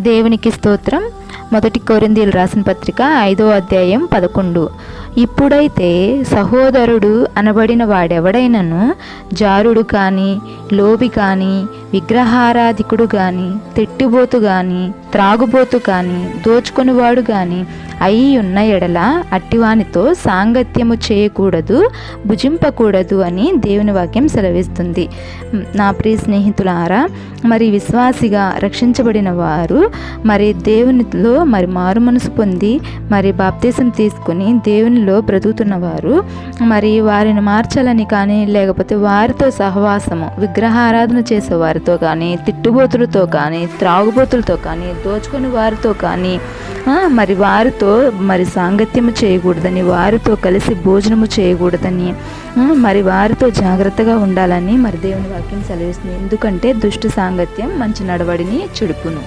దేవునికి స్తోత్రం. మొదటి కొరిందీలు రాసిన పత్రిక ఐదో అధ్యాయం పదకొండు. ఇప్పుడైతే సహోదరుడు అనబడిన వాడెవడైనను? జారుడు కానీ లోబి కానీ విగ్రహారాధికుడు కానీ తిట్టిబోతు కానీ త్రాగుబోతు కానీ దోచుకొనివాడు కానీ అయి ఉన్న ఎడల అట్టివానితో సాంగత్యము చేయకూడదు భుజింపకూడదు అని దేవుని వాక్యం సెలవిస్తుంది. నా ప్రియ స్నేహితులారా మరి విశ్వాసిగా రక్షించబడిన వారు మరి దేవునిలో మరి మారు మనసు పొంది మరి బాప్తీసం తీసుకుని దేవునిలో బ్రతుకుతున్న వారు మరి వారిని మార్చాలని కానీ లేకపోతే వారితో సహవాసము విగ్రహారాధన చేసేవారు వారితో కానీ తిట్టుబోతులతో కానీ త్రాగుబోతులతో కానీ దోచుకుని వారితో కానీ మరి వారితో మరి సాంగత్యము చేయకూడదని వారితో కలిసి భోజనము చేయకూడదని మరి వారితో జాగ్రత్తగా ఉండాలని మరి దేవుని వాక్యం సెలవిస్తుంది. ఎందుకంటే దుష్ట సాంగత్యం మంచి నడవడిని చెడుపును.